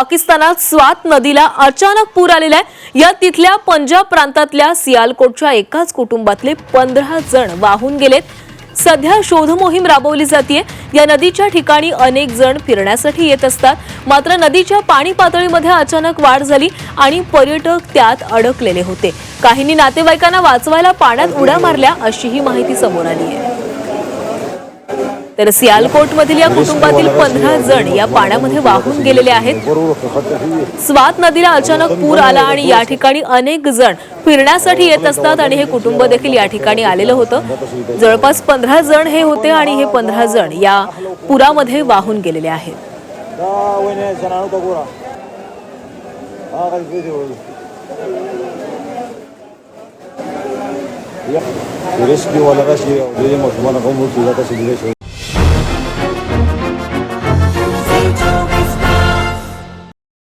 पाकिस्तानात स्वात नदीला अचानक पूर आलेला आहे. या तिथल्या पंजाब प्रांतातल्या सियालकोटच्या एकाच कुटुंबातले पंधरा जण वाहून गेलेत. सध्या शोध मोहीम राबवली जाते या नदीच्या ठिकाणी अनेक जण फिरण्यासाठी येत असतात. मात्र नदीच्या पाणी पातळीमध्ये अचानक वाढ झाली आणि पर्यटक त्यात अडकलेले होते. काहींनी नातेवाईकांना वाचवायला पाण्यात उड्या मारल्या अशीही माहिती समोर आली आहे. तर सियालकोट मधील या कुटुंबातील पंधरा जण या पाण्यामध्ये वाहून गेलेले आहेत. स्वात नदीला अचानक पूर आला आणि या ठिकाणी अनेक जण फिरण्यासाठी येत असतात आणि हे कुटुंब देखील या ठिकाणी आलेलं होतं. जवळपास पंधरा जण हे होते आणि हे पंधरा जण या पुरामध्ये वाहून गेलेले आहेत. wene, sana no tokura. Ah, kali kiti wala.